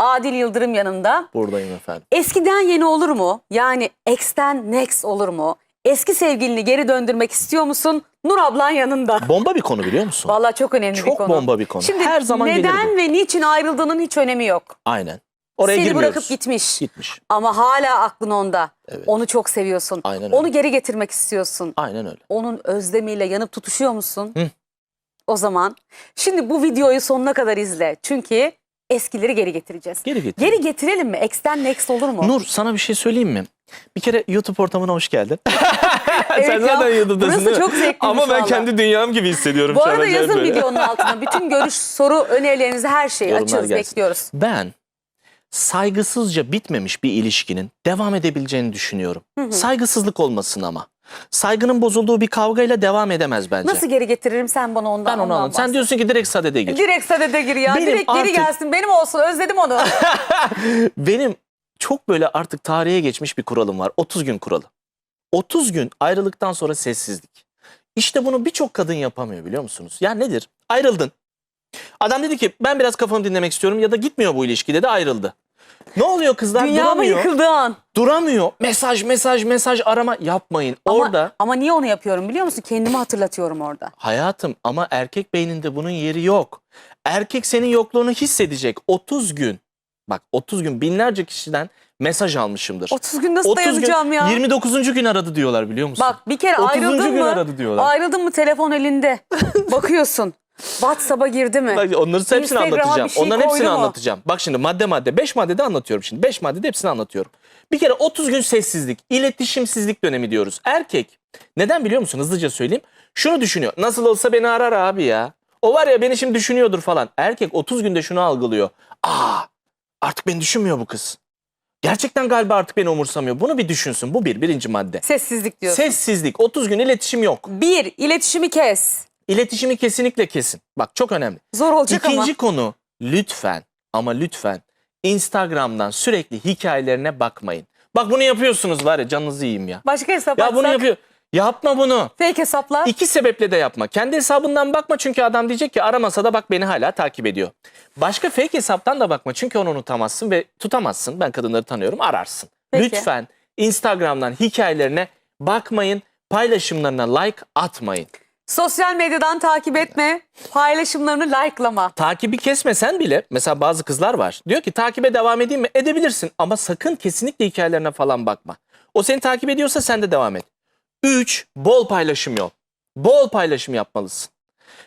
Adil Yıldırım yanında. Buradayım efendim. Eskiden yeni olur mu? Yani ex'ten next olur mu? Eski sevgilini geri döndürmek istiyor musun? Nur ablan yanında. Bomba bir konu biliyor musun? Vallahi çok önemli bir Çok konu. bomba bir konu. Şimdi Her zaman gelir neden bu. ve niçin ayrıldığının hiç önemi yok. Aynen. Oraya Seni girmiyoruz. bırakıp gitmiş. Gitmiş. Ama hala aklın onda. Evet. Onu çok seviyorsun. Aynen öyle. Onu geri getirmek istiyorsun. Aynen öyle. Onun özlemiyle yanıp tutuşuyor musun? Hı. O zaman şimdi bu videoyu sonuna kadar izle. Çünkü eskileri geri getireceğiz. Geri getir. Geri getirelim mi? Ex'ten next olur mu? Nur sana bir şey söyleyeyim mi? Bir kere YouTube ortamına hoş geldin. Evet Sen ya, zaten YouTube'dasın burası değil mi? çok zevkliymiş Ama ben kendi dünyam gibi hissediyorum Bu arada yazın böyle. videonun altına. Bütün görüş, soru, önerilerinizi her şeyi Yorumlar açıyoruz, gelsin. bekliyoruz. Ben saygısızca bitmemiş bir ilişkinin devam edebileceğini düşünüyorum. Saygısızlık olmasın ama. Saygının bozulduğu bir kavgayla devam edemez bence. Nasıl geri getiririm sen bana ondan Ben onu anladım. Sen diyorsun ki direkt sadede gir. Direkt sadede gir ya. Benim Direkt geri artık- gelsin. Benim olsun. Özledim onu. Benim çok böyle artık tarihe geçmiş bir kuralım var. 30 gün kuralı. 30 gün ayrılıktan sonra sessizlik. İşte bunu birçok kadın yapamıyor biliyor musunuz? Ya nedir? Ayrıldın. Adam dedi ki ben biraz kafamı dinlemek istiyorum ya da gitmiyor bu ilişki dedi ayrıldı. Ne oluyor kızlar? Dünya mı Duramıyor. yıkıldığı an? Duramıyor. Mesaj mesaj mesaj arama yapmayın. Ama, Orada ama niye onu yapıyorum biliyor musun? Kendimi hatırlatıyorum orada. hayatım ama erkek beyninde bunun yeri yok. Erkek senin yokluğunu hissedecek 30 gün. Bak 30 gün binlerce kişiden mesaj almışımdır. 30 gün nasıl 30 gün, dayanacağım ya? 29. gün aradı diyorlar biliyor musun? Bak bir kere 30. ayrıldın gün mı? aradı diyorlar. Ayrıldın mı telefon elinde. Bakıyorsun. WhatsApp'a girdi mi? Bak onları hepsini Instagram'a bir anlatacağım. şey Onların hepsini koydu mu? anlatacağım. Bak şimdi madde madde 5 maddede anlatıyorum şimdi. 5 maddede hepsini anlatıyorum. Bir kere 30 gün sessizlik, iletişimsizlik dönemi diyoruz. Erkek neden biliyor musun? Hızlıca söyleyeyim. Şunu düşünüyor. Nasıl olsa beni arar abi ya. O var ya beni şimdi düşünüyordur falan. Erkek 30 günde şunu algılıyor. Aa artık beni düşünmüyor bu kız. Gerçekten galiba artık beni umursamıyor. Bunu bir düşünsün. Bu bir, birinci madde. Sessizlik diyorsun. Sessizlik. 30 gün iletişim yok. Bir, iletişimi kes. İletişimi kesinlikle kesin. Bak çok önemli. Zor olacak İkinci ama. konu lütfen ama lütfen Instagram'dan sürekli hikayelerine bakmayın. Bak bunu yapıyorsunuz var ya canınızı yiyeyim ya. Başka hesap Ya bunu açsak, yapıyor. Yapma bunu. Fake hesaplar. İki sebeple de yapma. Kendi hesabından bakma çünkü adam diyecek ki aramasa da bak beni hala takip ediyor. Başka fake hesaptan da bakma çünkü onu unutamazsın ve tutamazsın. Ben kadınları tanıyorum ararsın. Peki. Lütfen Instagram'dan hikayelerine bakmayın. Paylaşımlarına like atmayın. Sosyal medyadan takip etme. Paylaşımlarını like'lama. takibi kesmesen bile mesela bazı kızlar var. Diyor ki takibe devam edeyim mi? Edebilirsin ama sakın kesinlikle hikayelerine falan bakma. O seni takip ediyorsa sen de devam et. 3. Bol paylaşım yap. Bol paylaşım yapmalısın.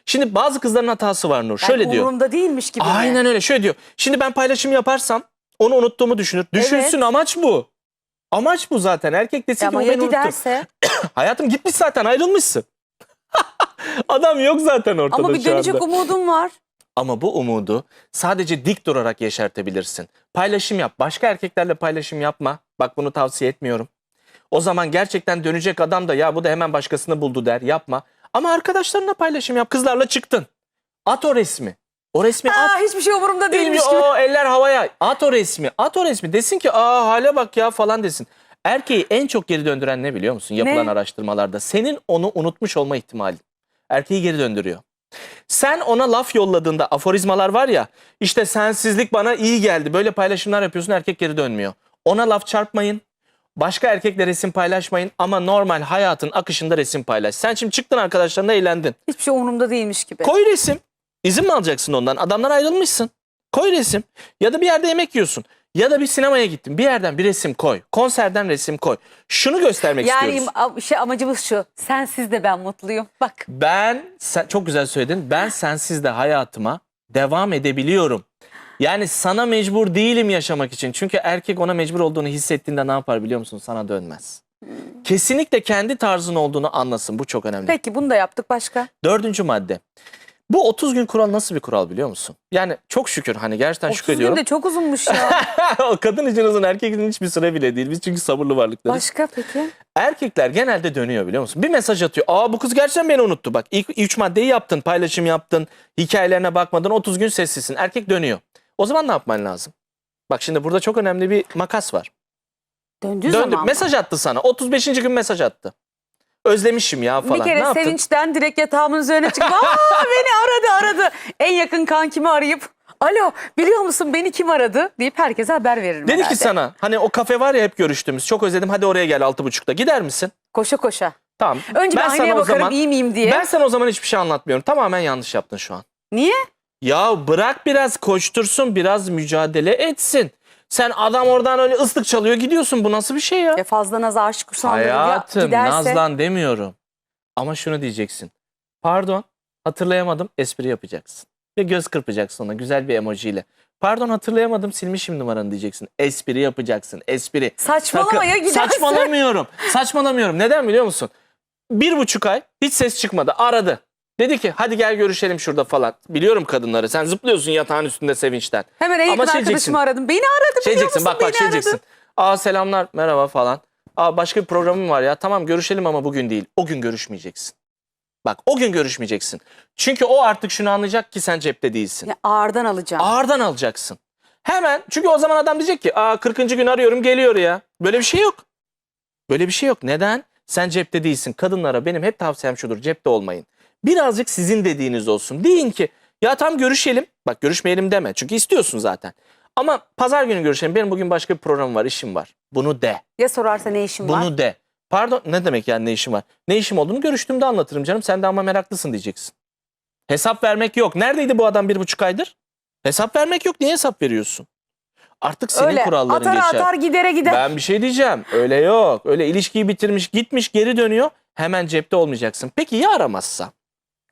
Şimdi bazı kızların hatası var Nur. Şöyle yani diyor. Umurumda değilmiş gibi. mi? Aynen öyle. Şöyle diyor. Şimdi ben paylaşım yaparsam onu unuttuğumu düşünür. Düşünsün amaç bu. Amaç bu zaten. Erkek desin Ya ki Ama ya giderse? Hayatım gitmiş zaten ayrılmışsın. Adam yok zaten ortada Ama bir şu dönecek anda. umudum var. Ama bu umudu sadece dik durarak yeşertebilirsin. Paylaşım yap. Başka erkeklerle paylaşım yapma. Bak bunu tavsiye etmiyorum. O zaman gerçekten dönecek adam da ya bu da hemen başkasını buldu der. Yapma. Ama arkadaşlarına paylaşım yap. Kızlarla çıktın. At o resmi. O resmi at. Aa, hiçbir şey umurumda değilmiş gibi. o eller havaya. At o resmi. At o resmi. Desin ki aa hale bak ya falan desin. Erkeği en çok geri döndüren ne biliyor musun? Yapılan Ne? araştırmalarda. Senin onu unutmuş olma ihtimali. Erkeği geri döndürüyor. Sen ona laf yolladığında aforizmalar var ya işte sensizlik bana iyi geldi. Böyle paylaşımlar yapıyorsun erkek geri dönmüyor. Ona laf çarpmayın. Başka erkekle resim paylaşmayın ama normal hayatın akışında resim paylaş. Sen şimdi çıktın arkadaşlarına eğlendin. Hiçbir şey umurumda değilmiş gibi. Koy resim. İzin mi alacaksın ondan? Adamdan ayrılmışsın. Koy resim. Ya da bir yerde yemek yiyorsun. Ya da bir sinemaya gittin. Bir yerden bir resim koy. Konserden resim koy. Şunu göstermek yani istiyoruz. am- şey amacımız şu. Sensiz de ben mutluyum. Bak. Ben, sen, çok güzel söyledin. Ben sensiz de hayatıma devam edebiliyorum. Yani sana mecbur değilim yaşamak için. Çünkü erkek ona mecbur olduğunu hissettiğinde ne yapar biliyor musun? Sana dönmez. Kesinlikle kendi tarzın olduğunu anlasın. Bu çok önemli. Peki bunu da yaptık başka. Dördüncü madde. Bu 30 gün kural nasıl bir kural biliyor musun? Yani çok şükür hani gerçekten 30 şükür gün ediyorum. de çok uzunmuş ya. o kadın için uzun erkek için hiçbir süre bile değil. Biz çünkü sabırlı varlıklarız. başka peki? Erkekler genelde dönüyor biliyor musun? Bir mesaj atıyor. Aa bu kız gerçekten beni unuttu. Bak ilk 3 maddeyi yaptın. Paylaşım yaptın. Hikayelerine bakmadın. 30 gün sessizsin. Erkek dönüyor. O zaman ne yapman lazım? Bak şimdi burada çok önemli bir makas var. Döndüğü Döndü. zaman? Mesaj attı sana. 35. gün mesaj attı. Özlemişim ya falan. Bir ne kere yaptın? sevinçten direkt yatağımın üzerine çıkıp aa beni aradı aradı. En yakın kankimi arayıp Alo biliyor musun beni kim aradı deyip herkese haber veririm Dedi herhalde. ki sana hani o kafe var ya hep görüştüğümüz çok özledim hadi oraya gel altı buçukta gider misin? Koşa koşa. Tamam. Önce Ben aynaya bakarım iyi miyim diye. Ben sana o zaman hiçbir şey anlatmıyorum. Tamamen yanlış yaptın şu an. Niye? Ya bırak biraz koştursun biraz mücadele etsin. Sen adam oradan öyle ıslık çalıyor gidiyorsun bu nasıl bir şey ya? E fazla naz aşık usandırır ya. Hayatım Giderse. nazlan demiyorum. Ama şunu diyeceksin. Pardon hatırlayamadım espri yapacaksın. Ve göz kırpacaksın ona güzel bir emojiyle. Pardon hatırlayamadım silmişim numaranı diyeceksin. Espri yapacaksın espri. Saçmalama Sakın- ya giderse. Saçmalamıyorum. Saçmalamıyorum. Neden biliyor musun? Bir buçuk ay hiç ses çıkmadı. Aradı. Dedi ki hadi gel görüşelim şurada falan. Biliyorum kadınları. Sen zıplıyorsun yatağın üstünde sevinçten. Hemen en yakın Ama şey arkadaşımı aradım. Beni aradı Şey biliyor diyeceksin musun? bak bak Beni şey aradı. diyeceksin. Aa selamlar merhaba falan. Aa başka bir programım var ya. Tamam görüşelim ama bugün değil. O gün görüşmeyeceksin. Bak o gün görüşmeyeceksin. Çünkü o artık şunu anlayacak ki sen cepte değilsin. Ya ağırdan alacağım. Ağırdan alacaksın. Hemen çünkü o zaman adam diyecek ki aa 40. gün arıyorum geliyor ya. Böyle bir şey yok. Böyle bir şey yok. Neden? Sen cepte değilsin. Kadınlara benim hep tavsiyem şudur. Cepte olmayın. Birazcık sizin dediğiniz olsun. Deyin ki ya tam görüşelim. Bak görüşmeyelim deme. Çünkü istiyorsun zaten. Ama pazar günü görüşelim. Benim bugün başka bir programım var, işim var. Bunu de. Ya sorarsa ne işim var? Bunu de. Pardon ne demek yani ne işim var? Ne işim olduğunu görüştüğümde anlatırım canım. Sen de ama meraklısın diyeceksin. Hesap vermek yok. Neredeydi bu adam bir buçuk aydır? Hesap vermek yok. Niye hesap veriyorsun? Artık senin Öyle kuralların atar geçer. atar gidere gider. Ben bir şey diyeceğim. Öyle yok. Öyle ilişkiyi bitirmiş, gitmiş, geri dönüyor. Hemen cepte olmayacaksın. Peki ya aramazsa?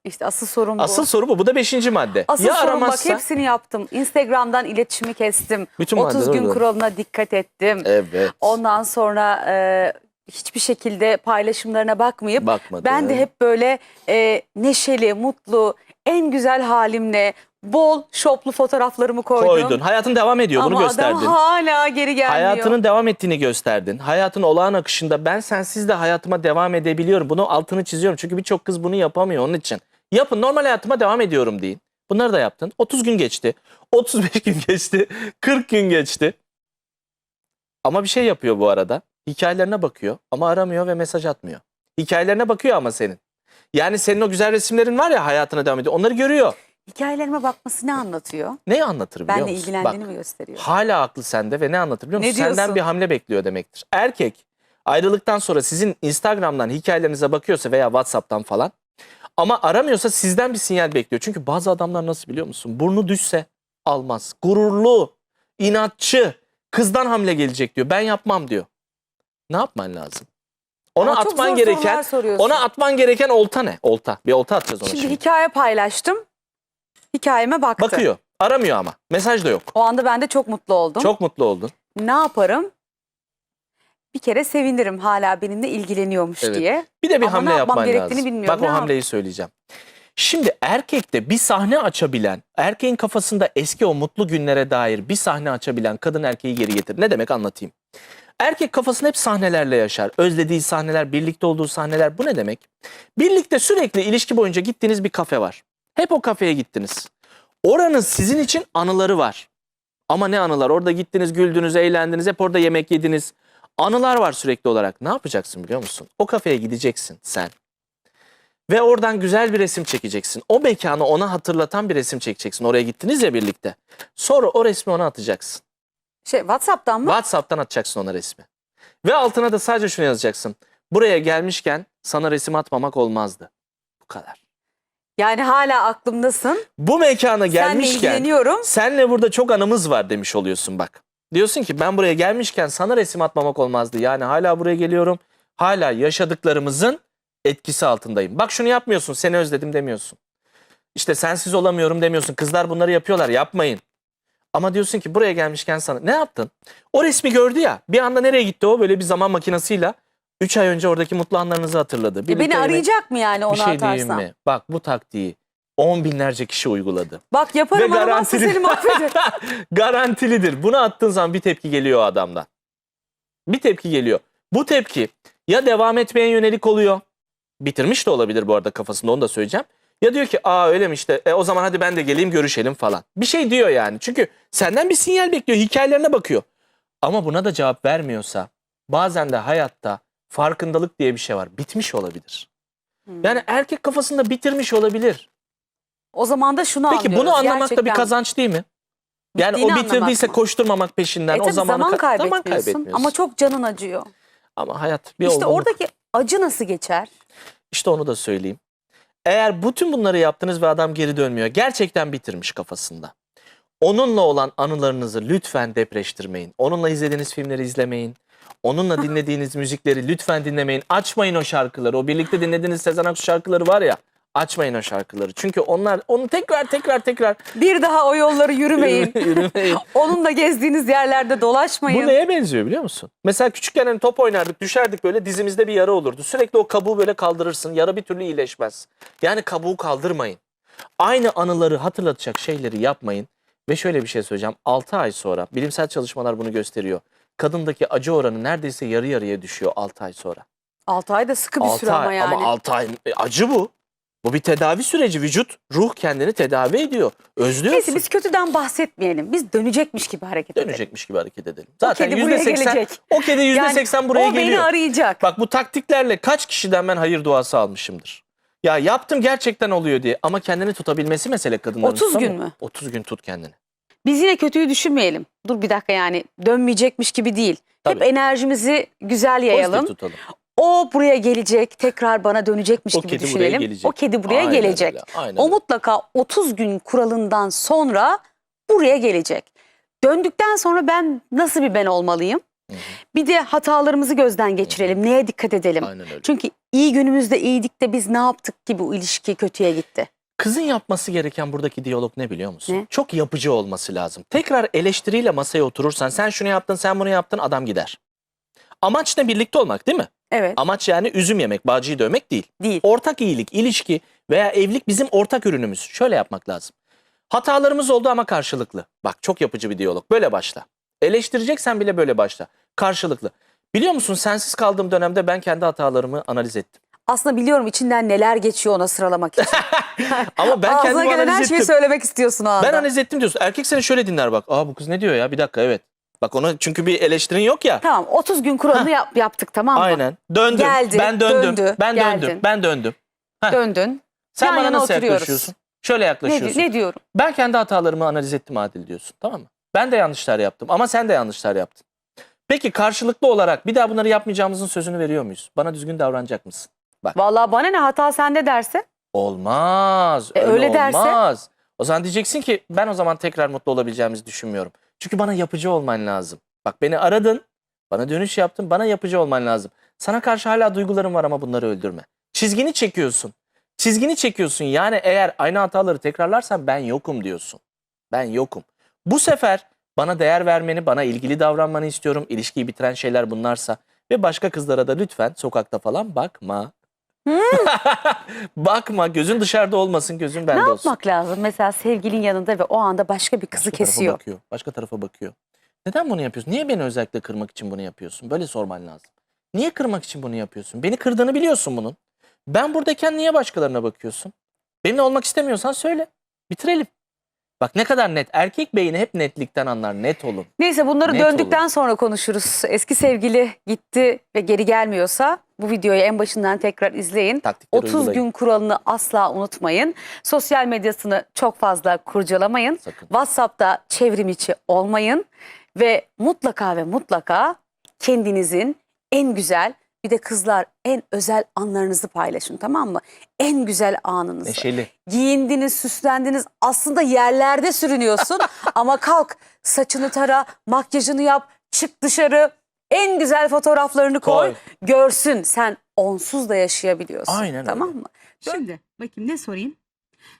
İşte asıl sorun bu. Asıl soru bu. Bu da beşinci madde. Asıl ya sorun bak aramazsa? hepsini yaptım. Instagram'dan iletişimi kestim. Bütün 30 maddeler gün orada. kuralına dikkat ettim. Evet. Ondan sonra e, hiçbir şekilde paylaşımlarına bakmayıp Bakmadı. ben de hep böyle e, neşeli, mutlu, en güzel halimle bol şoplu fotoğraflarımı koydum. koydun. Hayatın devam ediyor. Bunu Ama gösterdin. adam hala geri gelmiyor. Hayatının devam ettiğini gösterdin. Hayatın olağan akışında ben sensiz de hayatıma devam edebiliyorum. Bunu altını çiziyorum. Çünkü birçok kız bunu yapamıyor onun için. Yapın normal hayatıma devam ediyorum deyin. Bunları da yaptın. 30 gün geçti. 35 gün geçti. 40 gün geçti. Ama bir şey yapıyor bu arada. Hikayelerine bakıyor ama aramıyor ve mesaj atmıyor. Hikayelerine bakıyor ama senin. Yani senin o güzel resimlerin var ya hayatına devam ediyor. Onları görüyor. Hikayelerime bakması ne anlatıyor? Neyi anlatır biliyor Benle musun? ilgilendiğini Bak, mi gösteriyor? hala aklı sende ve ne anlatır biliyor Ne musun? Senden diyorsun? bir hamle bekliyor demektir. Erkek ayrılıktan sonra sizin Instagram'dan hikayelerinize bakıyorsa veya WhatsApp'tan falan ama aramıyorsa sizden bir sinyal bekliyor. Çünkü bazı adamlar nasıl biliyor musun? Burnu düşse almaz. Gururlu, inatçı, kızdan hamle gelecek diyor. Ben yapmam diyor. Ne yapman lazım? Ona Ama çok atman zor gereken sorular soruyorsun. ona atman gereken olta ne? Olta. Bir olta atacağız ona Şimdi şimdi. hikaye paylaştım. Hikayeme baktı. Bakıyor. Aramıyor ama. Mesaj da yok. O anda ben de çok mutlu oldum. Çok mutlu oldun. Ne yaparım? Bir kere sevinirim hala benimle ilgileniyormuş Evet. diye. Bir de bir Ama hamle ne yapmam yapman gerektiğini lazım. bilmiyorum. Bak Ne o yap- hamleyi söyleyeceğim. Şimdi erkekte bir sahne açabilen, erkeğin kafasında eski o mutlu günlere dair bir sahne açabilen kadın erkeği geri getirir. Ne demek anlatayım. Erkek kafasında hep sahnelerle yaşar. Özlediği sahneler, birlikte olduğu sahneler. Bu ne demek? Birlikte sürekli ilişki boyunca gittiğiniz bir kafe var. Hep o kafeye gittiniz. Oranın sizin için anıları var. Ama ne anılar? Orada gittiniz, güldünüz, eğlendiniz, hep orada yemek yediniz. Anılar var sürekli olarak. Ne yapacaksın biliyor musun? O kafeye gideceksin sen. Ve oradan güzel bir resim çekeceksin. O mekanı ona hatırlatan bir resim çekeceksin. Oraya gittiniz ya birlikte. Sonra o resmi ona atacaksın. Şey WhatsApp'tan mı? WhatsApp'tan atacaksın ona resmi. Ve altına da sadece şunu yazacaksın. Buraya gelmişken sana resim atmamak olmazdı. Bu kadar. Yani hala aklımdasın. Bu mekana gelmişken ilgileniyorum. senle burada çok anımız var demiş oluyorsun bak. Diyorsun ki ben buraya gelmişken sana resim atmamak olmazdı. Yani hala buraya geliyorum. Hala yaşadıklarımızın etkisi altındayım. Bak şunu yapmıyorsun. Seni özledim demiyorsun. İşte sensiz olamıyorum demiyorsun. Kızlar bunları yapıyorlar. Yapmayın. Ama diyorsun ki buraya gelmişken sana ne yaptın? O resmi gördü ya. Bir anda nereye gitti o? Böyle bir zaman makinasıyla 3 ay önce oradaki mutlu anlarınızı hatırladı. E Birlikte beni yemek- arayacak mı yani onu Bir şey diyeyim atarsam? mi? Bak bu taktiği 10 binlerce kişi uyguladı. Bak yaparım Ve garantili- seni mahvederim. Garantilidir. Bunu attığın zaman bir tepki geliyor adamdan. Bir tepki geliyor. Bu tepki ya devam etmeye yönelik oluyor. Bitirmiş de olabilir bu arada kafasında onu da söyleyeceğim. Ya diyor ki aa öyle mi işte e, o zaman hadi ben de geleyim görüşelim falan. Bir şey diyor yani. Çünkü senden bir sinyal bekliyor. Hikayelerine bakıyor. Ama buna da cevap vermiyorsa bazen de hayatta farkındalık diye bir şey var. Bitmiş olabilir. Hmm. Yani erkek kafasında bitirmiş olabilir. O zaman da şunu Peki bunu anlıyoruz. anlamak da bir Gerçekten kazanç değil mi? Yani Bittiğini o bitirdiyse anlamak mı? koşturmamak peşinden E o tabii zamanı zaman ka- kaybetmiyorsun, kaybetmiyorsun. ama çok canın acıyor. Ama hayat bir işte olgunluk. oradaki acı nasıl geçer? İşte onu da söyleyeyim. Eğer bütün bunları yaptınız ve adam geri dönmüyor. Gerçekten bitirmiş kafasında. Onunla olan anılarınızı lütfen depreştirmeyin. Onunla izlediğiniz filmleri izlemeyin. Onunla dinlediğiniz müzikleri lütfen dinlemeyin. Açmayın o şarkıları. O birlikte dinlediğiniz Sezen Aksu şarkıları var ya. Açmayın o şarkıları. Çünkü onlar onu tekrar tekrar tekrar Bir daha o yolları yürümeyin. yürümeyin. Onunla gezdiğiniz yerlerde dolaşmayın. Bu neye benziyor biliyor musun? Mesela küçükken hani top oynardık, düşerdik böyle dizimizde bir yara olurdu. Sürekli o kabuğu böyle kaldırırsın. Yara bir türlü iyileşmez. Yani kabuğu kaldırmayın. Aynı anıları hatırlatacak şeyleri yapmayın. Ve şöyle bir şey söyleyeceğim. 6 ay sonra bilimsel çalışmalar bunu gösteriyor. Kadındaki acı oranı neredeyse yarı yarıya düşüyor 6 ay sonra. 6 ay da sıkı bir 6 süre ama ay yani. ama 6 ay e, acı bu. Bu bir tedavi süreci. Vücut, ruh kendini tedavi ediyor. Özlüyorsun. Neyse biz kötüden bahsetmeyelim. Biz dönecekmiş gibi hareket edelim. Dönecekmiş gibi hareket edelim. Zaten kedi buraya %80 gelecek. o kedi %80 buraya o geliyor. beni arayacak. Bak bu taktiklerle kaç kişiden ben hayır duası almışımdır. Ya yaptım gerçekten oluyor diye ama kendini tutabilmesi mesele kadınların. 30 gün mü? 30 gün tut kendini. Biz yine kötüyü düşünmeyelim. Dur bir dakika yani dönmeyecekmiş gibi değil. Hep Tabii. enerjimizi güzel yayalım. Pozitif tutalım. O buraya gelecek, tekrar bana dönecekmiş O gibi kedi buraya düşünelim. gelecek. O kedi buraya Aynen gelecek. öyle, aynen O öyle. mutlaka 30 gün kuralından sonra buraya gelecek. Döndükten sonra ben nasıl bir ben olmalıyım? Bir de hatalarımızı gözden geçirelim. Neye dikkat edelim? Aynen öyle. Çünkü iyi günümüzde iyiydik de biz ne yaptık ki bu ilişki kötüye gitti. Kızın yapması gereken buradaki diyalog ne biliyor musun? Ne? Çok yapıcı olması lazım. Tekrar eleştiriyle masaya oturursan sen şunu yaptın sen bunu yaptın adam gider. Amaç ne birlikte olmak değil mi? Evet Amaç yani üzüm yemek, bağcıyı dövmek değil. değil. Ortak iyilik, ilişki veya evlilik bizim ortak ürünümüz. Şöyle yapmak lazım. Hatalarımız oldu ama karşılıklı. Bak çok yapıcı bir diyalog. Böyle başla. Eleştireceksen bile böyle başla. Karşılıklı. Biliyor musun sensiz kaldığım dönemde ben kendi hatalarımı analiz ettim. Aslında biliyorum içinden neler geçiyor ona sıralamak için. Ama ben Ağzına kendimi gelen her analiz şeyi ettim. söylemek istiyorsun o anda. Ben analiz ettim diyorsun. Erkek seni şöyle dinler bak. Aa bu kız ne diyor ya? Bir dakika evet. Bak ona çünkü bir eleştirin yok ya. Tamam 30 gün kuralını yap- yaptık tamam mı? Aynen. Döndüm. Geldi, ben döndüm. döndü, ben geldin. döndüm. Ben döndüm. Heh. Döndün. Sen Yan bana nasıl oturuyoruz. yaklaşıyorsun? Şöyle Ne, yaklaşıyorsun. di- ne diyorum? Ben kendi hatalarımı analiz ettim Adil diyorsun. Tamam mı? Ben de yanlışlar yaptım ama sen de yanlışlar yaptın. Peki karşılıklı olarak bir daha bunları yapmayacağımızın sözünü veriyor muyuz? Bana düzgün davranacak mısın? Vallahi bana ne hata sende derse. Olmaz. E, öyle, öyle derse? olmaz. O zaman diyeceksin ki ben o zaman tekrar mutlu olabileceğimizi düşünmüyorum. Çünkü bana yapıcı olman lazım. Bak beni aradın. Bana dönüş yaptın. Bana yapıcı olman lazım. Sana karşı hala duygularım var ama bunları öldürme. Çizgini çekiyorsun. Çizgini çekiyorsun. Yani eğer aynı hataları tekrarlarsan ben yokum diyorsun. Ben yokum. Bu sefer bana değer vermeni, bana ilgili davranmanı istiyorum. İlişkiyi bitiren şeyler bunlarsa. Ve başka kızlara da lütfen sokakta falan bakma. bakma. Gözün dışarıda olmasın, gözün bende ne olsun. yapmak lazım? Mesela sevgilin yanında ve o anda başka bir kızı Başka tarafa kesiyor. bakıyor. Başka tarafa bakıyor. Neden bunu yapıyorsun? Niye beni özellikle kırmak için bunu yapıyorsun? Böyle sorman lazım. Niye kırmak için bunu yapıyorsun? Beni kırdığını biliyorsun bunun. Ben buradayken niye başkalarına bakıyorsun? Benimle olmak istemiyorsan söyle. Bitirelim. Bak ne kadar net. Erkek beyni hep netlikten anlar. Net olun. Neyse bunları Net döndükten sonra konuşuruz. Eski sevgili gitti ve geri gelmiyorsa bu videoyu en başından tekrar izleyin. Taktikleri 30 uygulayın. gün kuralını asla unutmayın. Sosyal medyasını çok fazla kurcalamayın. Sakın. WhatsApp'ta çevrim içi olmayın ve mutlaka ve mutlaka kendinizin en güzel bir de kızlar en özel anlarınızı paylaşın tamam mı? En güzel anınızı. Neşeli. Giyindiniz, süslendiniz. Aslında yerlerde sürünüyorsun ama kalk saçını tara, makyajını yap, çık dışarı. En güzel fotoğraflarını koy. Koy. Görsün sen onsuz da yaşayabiliyorsun. Aynen Tamam öyle. mı? Şimdi bakayım ne sorayım?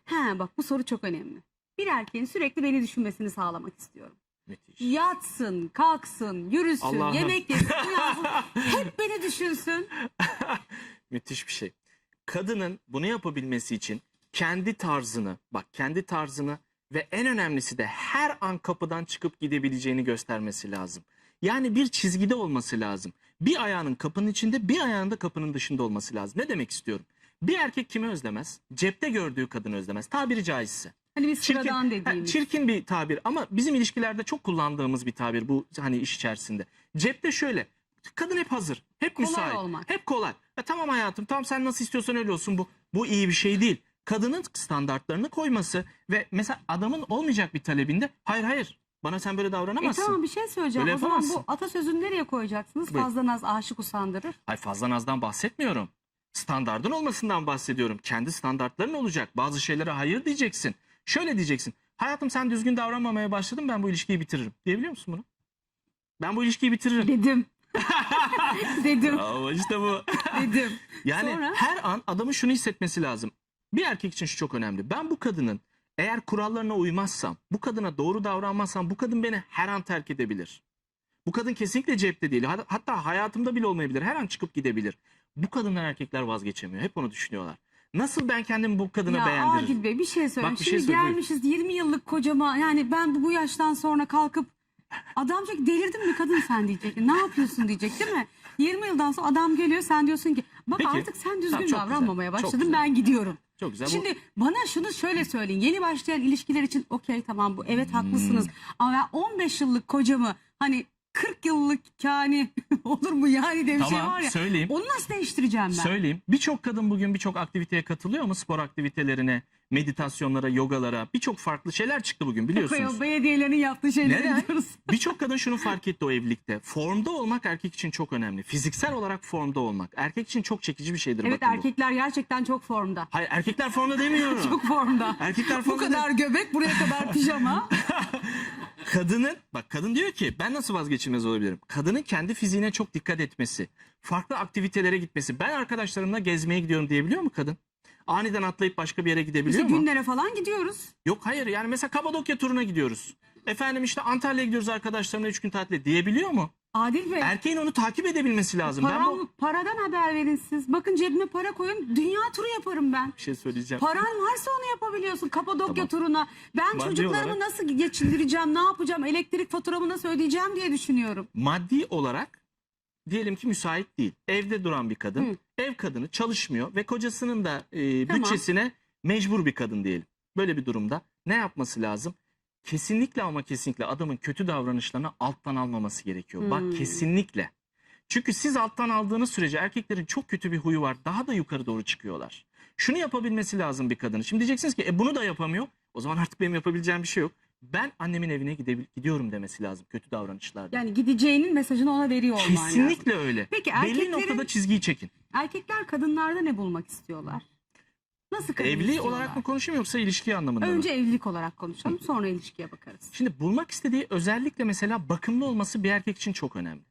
Ha bak bu soru çok önemli. Bir erkeğin sürekli beni düşünmesini sağlamak istiyorum. Müthiş. Yatsın, kalksın, yürüsün, Allah'ım. yemek yesin, uyansın. Hep beni düşünsün. Müthiş bir şey. Kadının bunu yapabilmesi için kendi tarzını, bak kendi tarzını ve en önemlisi de her an kapıdan çıkıp gidebileceğini göstermesi lazım. Yani bir çizgide olması lazım. Bir ayağının kapının içinde, bir ayağının da kapının dışında olması lazım. Ne demek istiyorum? Bir erkek kimi özlemez? Cepte gördüğü kadını özlemez. Tabiri caizse. Hani biz Çirkin, sıradan ha, dediğimiz. çirkin bir tabir ama bizim ilişkilerde çok kullandığımız bir tabir bu hani iş içerisinde. Cepte şöyle. Kadın hep hazır, hep Kolay müsait, olmak. hep kolay. Ya tamam hayatım, tamam sen nasıl istiyorsan öyle olsun bu. Bu iyi bir şey değil. Kadının standartlarını koyması ve mesela adamın olmayacak bir talebinde hayır hayır Bana sen böyle E davranamazsın. tamam bir şey söyleyeceğim. Böyle o zaman bu atasözünü nereye koyacaksınız? Buyur. Fazla naz aşık usandırır. Hayır fazla nazdan bahsetmiyorum. Standardın olmasından bahsediyorum. Kendi standartların olacak. Bazı şeylere hayır diyeceksin. Şöyle diyeceksin. Hayatım sen düzgün davranmamaya başladın ben bu ilişkiyi bitiririm. Diyebiliyor musun bunu? Ben bu ilişkiyi bitiririm. Dedim. dedim. Aa, işte bu. dedim. Yani Sonra? her an adamın şunu hissetmesi lazım. Bir erkek için şu çok önemli. Ben bu kadının eğer kurallarına uymazsam, bu kadına doğru davranmazsam bu kadın beni her an terk edebilir. Bu kadın kesinlikle cepte değil. Hat- Hatta hayatımda bile olmayabilir. Her an çıkıp gidebilir. Bu kadından erkekler vazgeçemiyor. Hep onu düşünüyorlar. Nasıl ben kendimi bu kadına Ya beğendiririm? Adil Bey bir şey söyleyeyim. Bak bir Şimdi şey söyleyeyim. gelmişiz 20 yıllık kocama yani ben bu, bu yaştan sonra kalkıp adam diyecek delirdin mi kadın sen diyecek. Ne yapıyorsun diyecek değil mi? 20 yıldan sonra adam geliyor sen diyorsun ki bak Peki. artık sen düzgün Tamam, davranmamaya güzel, başladın ben gidiyorum. Çok güzel. Bu- Şimdi bana şunu şöyle söyleyin. Yeni başlayan ilişkiler için okey tamam bu evet haklısınız. Hmm. Ama ben 15 yıllık kocamı hani 40 yıllık yani olur mu yani diye bir şey Tamam var ya. söyleyeyim. Onu nasıl değiştireceğim ben? Söyleyeyim. Birçok kadın bugün birçok aktiviteye katılıyor mu? Spor aktivitelerine, meditasyonlara, yogalara. Birçok farklı şeyler çıktı bugün biliyorsunuz. Belediyelerin yaptığı şeyleri Neden? biliyoruz. Birçok kadın şunu fark etti o evlilikte. Formda olmak erkek için çok önemli. Fiziksel olarak formda olmak. Erkek için çok çekici bir şeydir Evet bakın bu. erkekler gerçekten çok formda. Hayır erkekler formda demiyorum. Çok formda. Erkekler Bu formda kadar göbek buraya kadar pijama. Kadının bak kadın diyor ki ben nasıl vazgeçilmez olabilirim? Kadının kendi fiziğine çok dikkat etmesi, farklı aktivitelere gitmesi. Ben arkadaşlarımla gezmeye gidiyorum diyebiliyor mu kadın? Aniden atlayıp başka bir yere gidebiliyor İşte mu? günlere falan gidiyoruz. Yok hayır yani mesela Kapadokya turuna gidiyoruz. Efendim işte Antalya'ya gidiyoruz arkadaşlarımla 3 gün tatile diyebiliyor mu? Adil Bey Erkeğin onu takip edebilmesi lazım. Ben param, bu paradan haber verin siz. Bakın cebime para koyun dünya turu yaparım ben. bir şey söyleyeceğim. Paran varsa onu yapabiliyorsun Kapadokya Tamam. turuna. Ben Maddi çocuklarımı olarak- nasıl geçindireceğim, ne yapacağım, elektrik faturamı nasıl ödeyeceğim diye düşünüyorum. Maddi olarak diyelim ki müsait değil. Evde duran bir kadın. Hı. Ev kadını çalışmıyor ve kocasının da e, Tamam. bütçesine mecbur bir kadın diyelim. Böyle bir durumda ne yapması lazım? Kesinlikle ama kesinlikle adamın kötü davranışlarını alttan almaması gerekiyor. Hmm. Bak kesinlikle. Çünkü siz alttan aldığınız sürece erkeklerin çok kötü bir huyu var. Daha da yukarı doğru çıkıyorlar. Şunu yapabilmesi lazım bir kadının. Şimdi diyeceksiniz ki e, bunu da yapamıyor. O zaman artık benim yapabileceğim bir şey yok. Ben annemin evine gidiyorum demesi lazım kötü davranışlarda. Yani gideceğinin mesajını ona veriyor olman lazım. Kesinlikle öyle. Peki Belli erkeklerin- noktada çizgiyi çekin. Erkekler kadınlarda ne bulmak istiyorlar? Nasıl kadın Evli istiyorlar? olarak mı konuşayım yoksa ilişki anlamında mı? Önce evlilik olarak konuşalım sonra ilişkiye bakarız. Şimdi bulmak istediği özellikle mesela bakımlı olması bir erkek için çok önemli.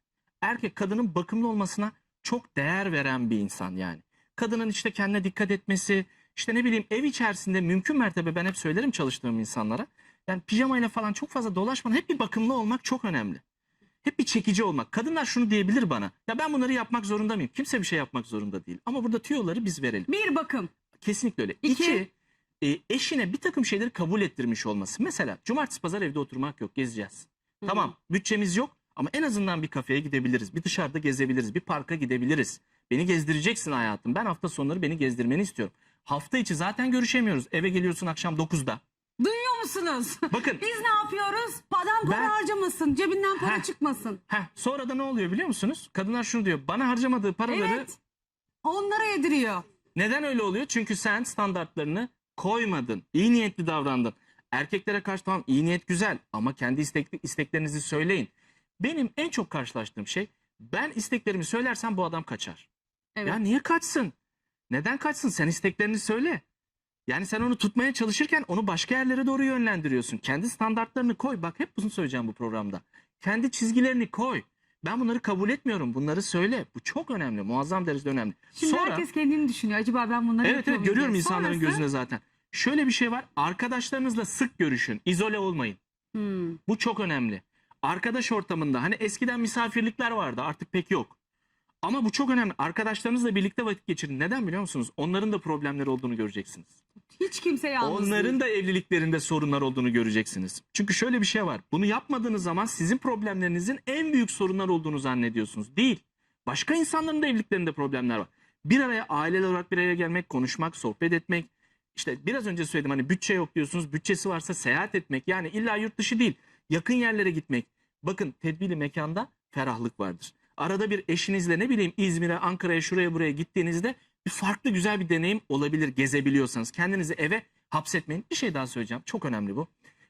Erkek kadının bakımlı olmasına çok değer veren bir insan yani. Kadının işte kendine dikkat etmesi, işte ne bileyim ev içerisinde mümkün mertebe ben hep söylerim çalıştığım insanlara. Yani pijamayla falan çok fazla dolaşmadan hep bir bakımlı olmak çok önemli. Hep bir çekici olmak. Kadınlar şunu diyebilir bana. Ya ben bunları yapmak zorunda mıyım? Kimse bir şey yapmak zorunda değil. Ama burada tüyoları biz verelim. Bir bakım. Kesinlikle öyle. İki- İki, e, eşine bir takım şeyleri kabul ettirmiş olması. Mesela cumartesi pazar evde oturmak yok gezeceğiz. Tamam bütçemiz yok ama en azından bir kafeye gidebiliriz. Bir dışarıda gezebiliriz. Bir parka gidebiliriz. Beni gezdireceksin hayatım. Ben hafta sonları beni gezdirmeni istiyorum. Hafta içi zaten görüşemiyoruz. Eve geliyorsun akşam 9'da. Duyuyor musunuz? Bakın Biz ne yapıyoruz? Adam para Ben- harcamasın, cebinden para Heh. çıkmasın. heh, sonra da ne oluyor biliyor musunuz? Kadınlar şunu diyor. Bana harcamadığı paraları Evet. Onlara yediriyor. Neden öyle oluyor? Çünkü sen standartlarını koymadın. İyi niyetli davrandın. Erkeklere karşı tamam iyi niyet güzel ama kendi istek, isteklerinizi söyleyin. Benim en çok karşılaştığım şey ben isteklerimi söylersem bu adam kaçar. Evet. Ya niye kaçsın? Neden kaçsın? Sen isteklerini söyle. Yani sen onu tutmaya çalışırken onu başka yerlere doğru yönlendiriyorsun. Kendi standartlarını koy. Bak hep bunu söyleyeceğim bu programda. Kendi çizgilerini koy. Ben bunları kabul etmiyorum. Bunları söyle. Bu çok önemli. Muazzam derecede önemli. Şimdi Sonra herkes kendini düşünüyor. Acaba ben bunları Evet evet görüyorum diye. insanların Sonrası- gözünde zaten. Şöyle bir şey var. Arkadaşlarınızla sık görüşün. İzole olmayın. Hmm. Bu çok önemli. Arkadaş ortamında hani eskiden misafirlikler vardı artık pek yok. Ama bu çok önemli. Arkadaşlarınızla birlikte vakit geçirin. Neden biliyor musunuz? Onların da problemleri olduğunu göreceksiniz. Hiç kimse yalnız Onların değil. da evliliklerinde sorunlar olduğunu göreceksiniz. Çünkü şöyle bir şey var. Bunu yapmadığınız zaman sizin problemlerinizin en büyük sorunlar olduğunu zannediyorsunuz. Değil. Başka insanların da evliliklerinde problemler var. Bir araya aileler olarak bir araya gelmek, konuşmak, sohbet etmek. İşte biraz önce söyledim hani bütçe yok diyorsunuz. Bütçesi varsa seyahat etmek. Yani illa yurt dışı değil. Yakın yerlere gitmek. Bakın tedbirli mekanda ferahlık vardır. Arada bir eşinizle ne bileyim İzmir'e, Ankara'ya, şuraya buraya gittiğinizde bir farklı güzel bir deneyim olabilir gezebiliyorsanız. Kendinizi eve hapsetmeyin. Bir şey daha söyleyeceğim. Çok önemli bu.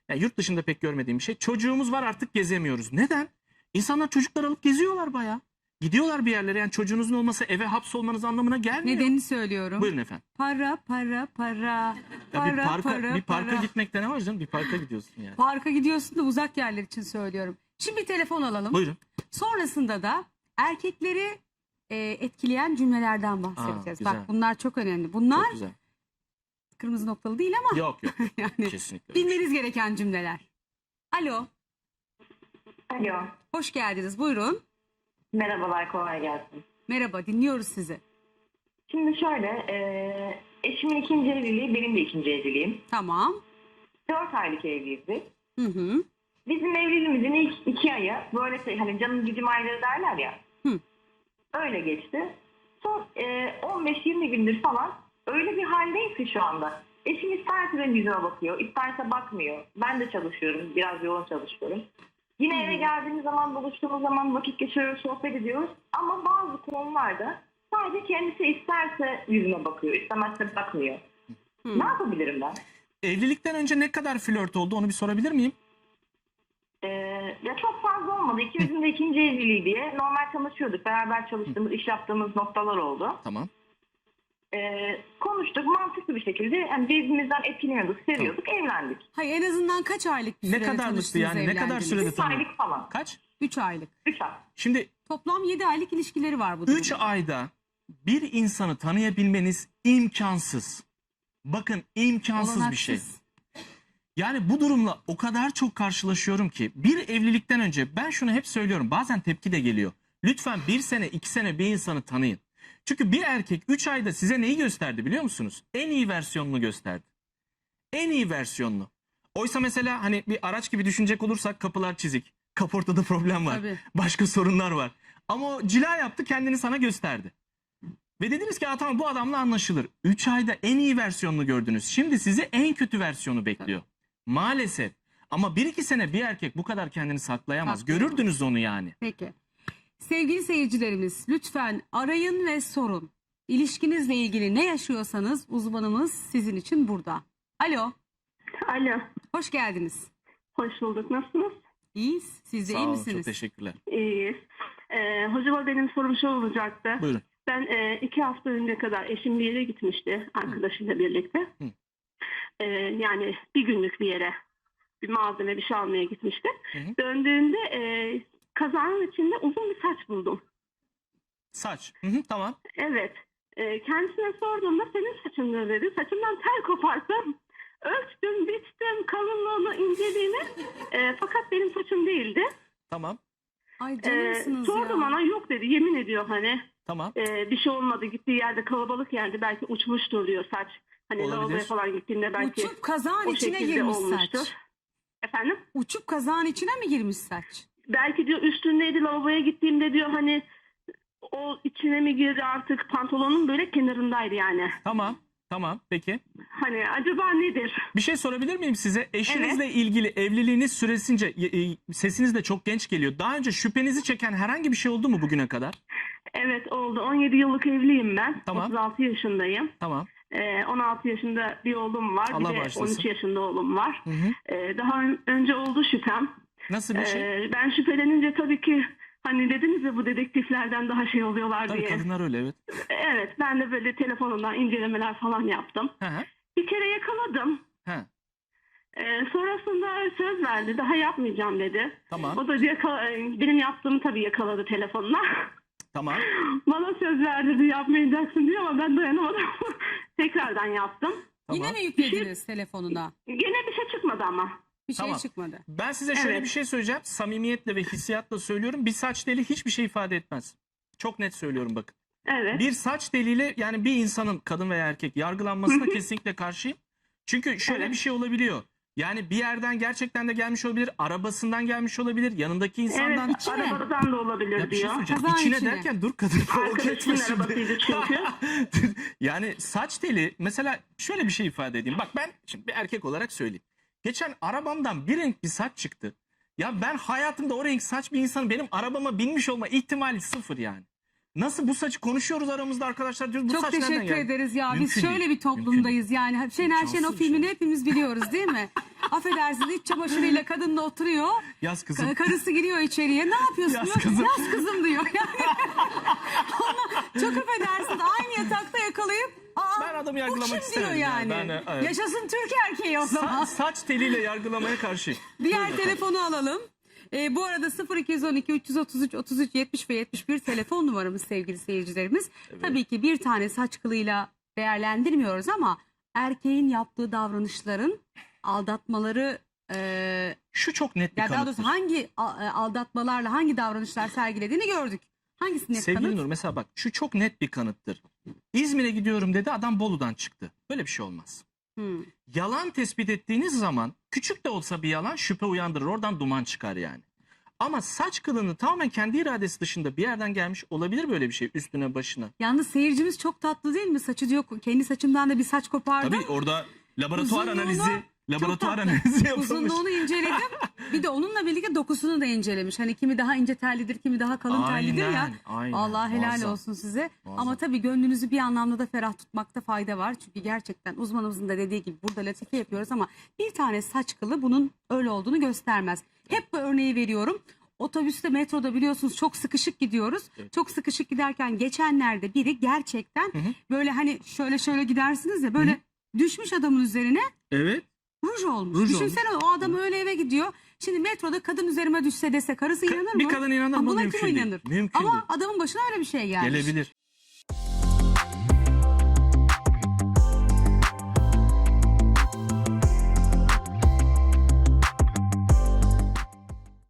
Yani yurt dışında pek görmediğim bir şey. Çocuğumuz var artık gezemiyoruz. Neden? İnsanlar çocuklar alıp geziyorlar bayağı. Gidiyorlar bir yerlere. Yani çocuğunuzun olmasa eve hapsolmanız anlamına gelmiyor. Nedenini söylüyorum. Buyurun efendim. Para para para. Ya Para bir parka, para bir parka para. gitmekte ne var canım? Bir parka gidiyorsun yani. Parka gidiyorsun da uzak yerler için söylüyorum. Şimdi bir telefon alalım. Buyurun. Sonrasında da erkekleri e, etkileyen cümlelerden bahsedeceğiz. güzel. Bak bunlar çok önemli. Bunlar Çok güzel. kırmızı noktalı değil ama Yok yok. yani Kesinlikle. bilmeniz gereken cümleler. Alo, Alo. hoş geldiniz. Buyurun. Merhabalar, kolay gelsin. Merhaba, dinliyoruz sizi. Şimdi şöyle, e, eşimin ikinci evliliği, benim de ikinci evliliğim. Tamam. Dört aylık evliyiz biz. Hı hı. Bizim evliliğimizin ilk iki ayı böyle şey, hani canım gücüm ayları derler ya. Hı. Öyle geçti. Son e, 15-20 gündür falan öyle bir haldeyiz ki şu anda. Eşim isterse benim yüzüme bakıyor, isterse bakmıyor. Ben de çalışıyorum, biraz yoğun çalışıyorum. Yine eve geldiğimiz zaman, buluştuğumuz zaman vakit geçiriyoruz, sohbet ediyoruz. Ama bazı konularda sadece kendisi isterse yüzüme bakıyor, istemezse bakmıyor. Ne yapabilirim ben? Evlilikten önce ne kadar flört oldu onu bir sorabilir miyim? Ee, ya çok fazla olmadı. İkimizin de ikinci evliliği diye normal tanışıyorduk. Beraber çalıştığımız, iş yaptığımız noktalar oldu. Tamam. Ee, konuştuk mantıklı bir şekilde. Yani birbirimizden etkileniyorduk, seviyorduk, evlendik. Hayır en azından kaç aylık bir Ne sürede kadarlıktı tanıştınız, yani? Ne kadar evlendiniz? sürede Üç tanıdın? aylık falan. Kaç? 3 aylık. Üç ay. Şimdi Toplam 7 aylık ilişkileri var bu durumda. 3 ayda bir insanı tanıyabilmeniz imkansız. Bakın imkansız bir şey. Olanaksız. Yani bu durumla o kadar çok karşılaşıyorum ki bir evlilikten önce ben şunu hep söylüyorum bazen tepki de geliyor. Lütfen bir sene iki sene bir insanı tanıyın. Çünkü bir erkek 3 ayda size neyi gösterdi biliyor musunuz? En iyi versiyonunu gösterdi. En iyi versiyonunu. Oysa mesela hani bir araç gibi düşünecek olursak kapılar çizik. Kaportada problem var. Tabii. Başka sorunlar var. Ama o cila yaptı kendini sana gösterdi. Ve dediniz ki "Aa, tamam bu adamla anlaşılır. 3 ayda en iyi versiyonunu gördünüz. Şimdi sizi en kötü versiyonu bekliyor. Maalesef. Ama 1-2 sene bir erkek bu kadar kendini saklayamaz. Saklayamaz. Görürdünüz onu yani. Peki. Sevgili seyircilerimiz lütfen arayın ve sorun. İlişkinizle ilgili ne yaşıyorsanız uzmanımız sizin için burada. Alo, Alo, hoş geldiniz. hoş bulduk. Nasılsınız? İyiyiz. Siz de Sağ iyi olun, çok misiniz? teşekkürler. İyiyiz. Ee, hocama benim sorum şu olacaktı. Buyurun. Ben e, iki hafta önce kadar eşim bir yere gitmişti arkadaşıyla birlikte. Hı. Ee, yani bir günlük bir yere bir malzeme bir şey almaya gitmişti. Hı hı. Döndüğünde e, kazanın içinde uzun bir saç buldum. Saç. Hı hı, tamam. Evet. E, kendisine sorduğumda senin saçın dedi. Saçımdan tel koparttım. Ölçtüm, biçtim, kalınlığını, inceliğini. E, fakat benim saçım değildi. Tamam. Ay Ee, canımsınız sordum ya. ona yok dedi yemin ediyor hani Tamam. Ee, bir şey olmadı gittiği yerde kalabalık yerde belki uçmuştur diyor saç. Hani Olabilir. lavaboya falan gittiğinde belki Uçup kazağın o içine şekilde girmiş olmuştur. saç. Efendim? Uçup kazağın içine mi girmiş saç? Belki diyor üstündeydi lavaboya gittiğimde diyor hani o içine mi girdi artık pantolonun böyle kenarındaydı yani. Tamam. Tamam. Peki. Hani acaba nedir? Bir şey sorabilir miyim size? Eşinizle ilgili evliliğiniz süresince e, e, sesiniz de çok genç geliyor. Daha önce şüphenizi çeken herhangi bir şey oldu mu bugüne kadar? Evet oldu 17 yıllık evliyim ben. Tamam. 36 yaşındayım. Tamam. Ee, 16 yaşında bir oğlum var. Allah bir de bağışlasın. 13 yaşında oğlum var. Hı hı. Ee, daha ön- önce oldu şüphem. Nasıl bir şey? Ee, ben şüphelenince tabii ki hani dediniz ya bu dedektiflerden daha şey oluyorlar Tabii diye. kadınlar öyle evet. Evet ben de böyle telefonundan incelemeler falan yaptım. Hı hı. Bir kere yakaladım. Hı. Ee, sonrasında söz verdi daha yapmayacağım dedi. Tamam. O da yaka- benim yaptığımı tabii yakaladı telefonla. Tamam. Bana söz verdirdi yapmayacaksın diyor ama ben dayanamadım. Tekrardan yaptım. Tamam. Yine mi yüklediniz telefonuna? Gene bir şey çıkmadı ama. Bir şey Tamam. çıkmadı. Ben size şöyle Evet. bir şey söyleyeceğim. Samimiyetle ve hissiyatla söylüyorum. Bir saç deli hiçbir şey ifade etmez. Çok net söylüyorum bakın. Evet. Bir saç deliyle yani bir insanın kadın veya erkek yargılanmasına kesinlikle karşıyım. Çünkü şöyle Evet. bir şey olabiliyor. Yani bir yerden gerçekten de gelmiş olabilir, arabasından gelmiş olabilir, yanındaki insandan. Evet, İçine. arabadan da olabilir Ya bir şey diyor. söyleyeceğim. Kazağın İçine, içine. derken dur kadın Arkadaşının etme şimdi. arabasıydı çünkü. yani saç teli mesela şöyle bir şey ifade edeyim. Bak ben şimdi bir erkek olarak söyleyeyim. Geçen arabamdan bir renk bir saç çıktı. Ya ben hayatımda o renk saç bir insanın benim arabama binmiş olma ihtimali sıfır yani. Nasıl bu saçı konuşuyoruz aramızda arkadaşlar diyoruz. Bu Çok saç nereden teşekkür geldi? ederiz ya. Mümkün Biz şöyle değil, bir toplumdayız yani. Şener Şen o İmkansız bir filmini şey. hepimiz biliyoruz değil mi? Affedersiniz iç çamaşırıyla kadınla oturuyor. Yaz kızım. Ka- Karısı giriyor içeriye. Ne yapıyorsun Yaz diyor. kızım. Yaz kızım diyor. Yani çok affedersiniz aynı yatakta yakalayıp Aa, Ben adamı bu yargılamak kim istemedim diyor yani. yani. Ben, evet. Yaşasın Türk erkeği o zaman. Sa- saç teliyle yargılamaya karşı. Diğer telefonu alalım. Ee, bu arada 0212 333 33 70 ve 71 telefon numaramız sevgili seyircilerimiz. Tabii ki bir tane saç kılıyla değerlendirmiyoruz ama erkeğin yaptığı davranışların aldatmaları e, Şu çok net bir yani daha doğrusu hangi e, aldatmalarla hangi davranışlar sergilediğini gördük. Hangisi net Sevgili kanıt? Nur mesela bak şu çok net bir kanıttır. İzmir'e gidiyorum dedi adam Bolu'dan çıktı. Böyle bir şey olmaz. Hmm. Yalan tespit ettiğiniz zaman küçük de olsa bir yalan şüphe uyandırır. Oradan duman çıkar yani. Ama saç kılını tamamen kendi iradesi dışında bir yerden gelmiş olabilir böyle bir şey üstüne başına. Yalnız seyircimiz çok tatlı değil mi? Saçı diyor kendi saçımdan da bir saç kopardı. Tabii orada laboratuvar Uzunluğunu analizi, laboratuvar analizi yapılmış. Uzunluğunu inceledim. Bir de onunla birlikte dokusunu da incelemiş. Hani kimi daha ince tellidir, kimi daha kalın tellidir ya. Aynen, aynen. Allah helal Muazzam. olsun size. Muazzam. Ama tabii gönlünüzü bir anlamda da ferah tutmakta fayda var. Çünkü gerçekten uzmanımızın da dediği gibi burada latife yapıyoruz ama bir tane saç kılı bunun öyle olduğunu göstermez. Hep bu örneği veriyorum. Otobüste, metroda biliyorsunuz çok sıkışık gidiyoruz. Çok sıkışık giderken geçenlerde biri gerçekten böyle hani şöyle şöyle gidersiniz ya böyle düşmüş adamın üzerine Evet. Ruj olmuş. Ruj Düşünsene o adam öyle eve gidiyor. Şimdi metroda kadın üzerime düşse dese karısı Ka- inanır mı? bir kadın inanır mı? Buna Mümkün kim değil. inanır? Mümkün Ama değil. adamın başına öyle bir şey gelmiş. Gelebilir.